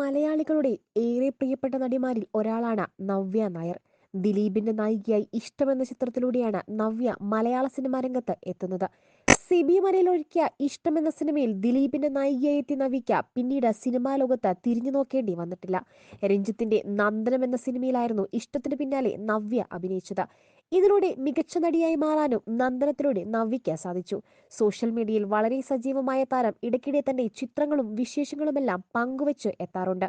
മലയാളികളുടെ ഏറെ പ്രിയപ്പെട്ട നടിമാരിൽ ഒരാളാണ് നവ്യ നായർ. ദിലീപിന്റെ നായികയായി ഇഷ്ടമെന്ന ചിത്രത്തിലൂടെയാണ് നവ്യ മലയാള സിനിമാ രംഗത്ത് എത്തുന്നത്. സിബി മലയിൽ ഒഴുക്കിയ ഇഷ്ടം എന്ന സിനിമയിൽ ദിലീപിന്റെ നായികയായി എത്തിയ നവ്യയ്ക്ക് പിന്നീട് സിനിമാ ലോകത്ത് തിരിഞ്ഞു നോക്കേണ്ടി വന്നിട്ടില്ല. രഞ്ജിത്തിന്റെ നന്ദനം എന്ന സിനിമയിലായിരുന്നു ഇഷ്ടത്തിന് പിന്നാലെ നവ്യ അഭിനയിച്ചത്. ഇതിലൂടെ മികച്ച നടിയായി മാറാനും നന്ദനത്തിലൂടെ നവ്യയ്ക്ക് സാധിച്ചു. സോഷ്യൽ മീഡിയയിൽ വളരെ സജീവമായ താരം ഇടയ്ക്കിടെ തന്റെ ചിത്രങ്ങളും വിശേഷങ്ങളുമെല്ലാം പങ്കുവച്ച് എത്താറുണ്ട്.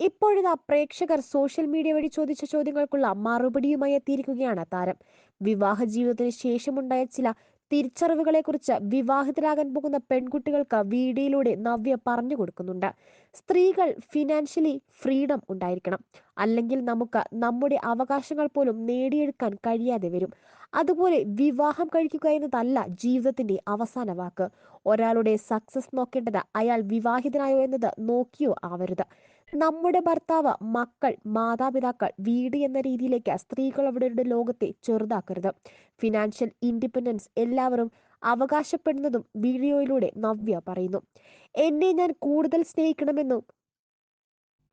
ഇപ്പോഴിതാ പ്രേക്ഷകർ സോഷ്യൽ മീഡിയ വഴി ചോദിച്ച ചോദ്യങ്ങൾക്കുള്ള മറുപടിയുമായി എത്തിയിരിക്കുകയാണ് താരം. വിവാഹ ജീവിതത്തിന് ശേഷമുണ്ടായ ചില തിരിച്ചറിവുകളെക്കുറിച്ച് വിവാഹിതരാകാൻ പോകുന്ന പെൺകുട്ടികൾക്ക് വീഡിയോയിലൂടെ നവ്യ പറഞ്ഞു കൊടുക്കുന്നുണ്ട്. സ്ത്രീകൾ ഫിനാൻഷ്യലി ഫ്രീഡം ഉണ്ടായിരിക്കണം. അല്ലെങ്കിൽ നമുക്ക് നമ്മുടെ അവകാശങ്ങൾ പോലും നേടിയെടുക്കാൻ കഴിയാതെ വരും. അതുപോലെ വിവാഹം കഴിക്കുക എന്നതല്ല ജീവിതത്തിന്റെ അവസാന വാക്ക്. ഒരാളുടെ സക്സസ് നോക്കേണ്ടത് അയാൾ വിവാഹിതനായോ എന്നത് നോക്കിയോ ആവരുത്. നമ്മുടെ ഭർത്താവ് മക്കൾ മാതാപിതാക്കൾ വീട് എന്ന രീതിയിലേക്ക് സ്ത്രീകൾ അവരുടെ ലോകത്തെ ചെറുതാക്കരുത്. ഫിനാൻഷ്യൽ ഇൻഡിപെൻഡൻസ് എല്ലാവരും അവകാശപ്പെടുന്നതും വീഡിയോയിലൂടെ നവ്യ പറയുന്നു. എന്നെ ഞാൻ കൂടുതൽ സ്നേഹിക്കണമെന്നും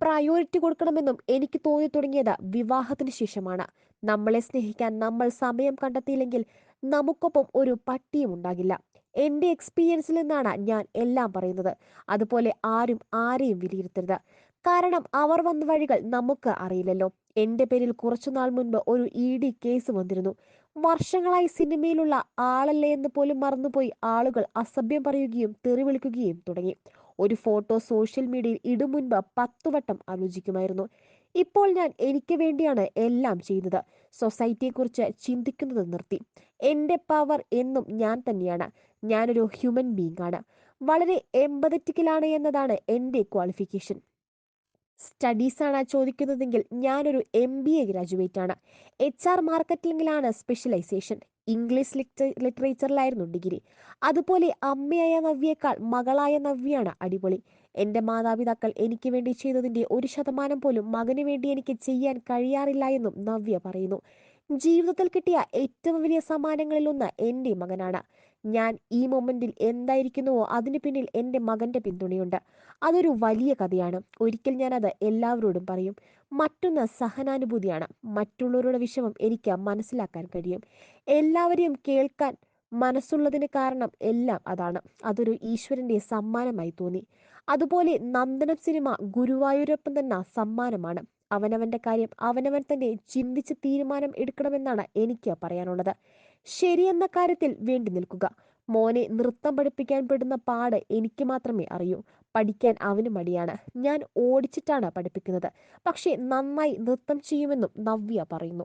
പ്രയോറിറ്റി കൊടുക്കണമെന്നും എനിക്ക് തോന്നി തുടങ്ങിയത് വിവാഹത്തിന് ശേഷമാണ്. നമ്മളെ സ്നേഹിക്കാൻ നമ്മൾ സമയം കണ്ടെത്തിയില്ലെങ്കിൽ നമുക്കൊപ്പം ഒരു പട്ടിയും ഉണ്ടാകില്ല. എന്റെ എക്സ്പീരിയൻസിൽ നിന്നാണ് ഞാൻ എല്ലാം പറയുന്നത്. അതുപോലെ ആരും ആരെയും വിലയിരുത്തരുത്. കാരണം അവർ വന്ന വഴികൾ നമുക്ക് അറിയില്ലല്ലോ. എന്റെ പേരിൽ കുറച്ചുനാൾ മുൻപ് ഒരു ഇ ഡി കേസ് വന്നിരുന്നു. വർഷങ്ങളായി സിനിമയിലുള്ള ആളല്ലേ എന്ന് പോലും മറന്നുപോയി ആളുകൾ അസഭ്യം പറയുകയും തെറി വിളിക്കുകയും തുടങ്ങി. ഒരു ഫോട്ടോ സോഷ്യൽ മീഡിയയിൽ ഇടും മുൻപ് പത്തു വട്ടം ആലോചിക്കുമായിരുന്നു. ഇപ്പോൾ ഞാൻ എനിക്ക് വേണ്ടിയാണ് എല്ലാം ചെയ്യുന്നത്. സൊസൈറ്റിയെക്കുറിച്ച് ചിന്തിക്കുന്നത് നിർത്തി. എന്റെ പവർ എന്നും ഞാൻ തന്നെയാണ്. ഞാനൊരു ഹ്യൂമൻ ബീങ് ആണ് വളരെ എമ്പതറ്റിക്കലാണ് എന്നതാണ് എന്റെ ക്വാളിഫിക്കേഷൻ. സ്റ്റഡീസ് ആണ് ചോദിക്കുന്നതെങ്കിൽ ഞാനൊരു എം ബി എ ആണ്. എച്ച് ആർ മാർക്കറ്റിംഗിലാണ് സ്പെഷ്യലൈസേഷൻ ഇംഗ്ലീഷ് ലിറ്റ ലിറ്ററേച്ചറിലായിരുന്നു ഡിഗ്രി അതുപോലെ അമ്മയായ നവ്യേക്കാൾ മകളായ നവ്യാണ് അടിപൊളി. എന്റെ മാതാപിതാക്കൾ എനിക്ക് വേണ്ടി ചെയ്തതിന്റെ ഒരു ശതമാനം പോലും മകന് വേണ്ടി എനിക്ക് ചെയ്യാൻ കഴിയാറില്ല എന്നും നവ്യ പറയുന്നു. ജീവിതത്തിൽ കിട്ടിയ ഏറ്റവും വലിയ സമ്മാനങ്ങളിലൊന്ന് എന്റെ മകനാണ്. ഞാൻ ഈ മൊമെന്റിൽ എന്തായിരിക്കുന്നുവോ അതിന് പിന്നിൽ എന്റെ മകന്റെ പിന്തുണയുണ്ട്. അതൊരു വലിയ കഥയാണ്. ഒരിക്കൽ ഞാനത് എല്ലാവരോടും പറയും. മറ്റൊന്ന് സഹനാനുഭൂതിയാണ്. മറ്റുള്ളവരുടെ വിഷമം എനിക്ക് മനസ്സിലാക്കാൻ കഴിയും. എല്ലാവരെയും കേൾക്കാൻ മനസ്സുള്ളതിന് കാരണം എല്ലാം അതാണ്. അതൊരു ഈശ്വരന്റെ സമ്മാനമായി തോന്നി. അതുപോലെ നന്ദനം സിനിമ ഗുരുവായൂരൊപ്പം തന്നെ സമ്മാനമാണ്. അവനവന്റെ കാര്യം അവനവൻ തന്നെ ചിന്തിച്ച് തീരുമാനം എടുക്കണമെന്നാണ് എനിക്ക് പറയാനുള്ളത്. ശരിയെന്ന കാര്യത്തിൽ വേണ്ടി നിൽക്കുക. മോനെ നൃത്തം പഠിപ്പിക്കാൻ പെടുന്ന പാട് എനിക്ക് മാത്രമേ അറിയൂ. പഠിക്കാൻ അവന് മടിയാണ്. ഞാൻ ഓടിച്ചിട്ടാണ് പഠിപ്പിക്കുന്നത്. പക്ഷേ നന്നായി നൃത്തം ചെയ്യുമെന്നും നവ്യ പറയുന്നു.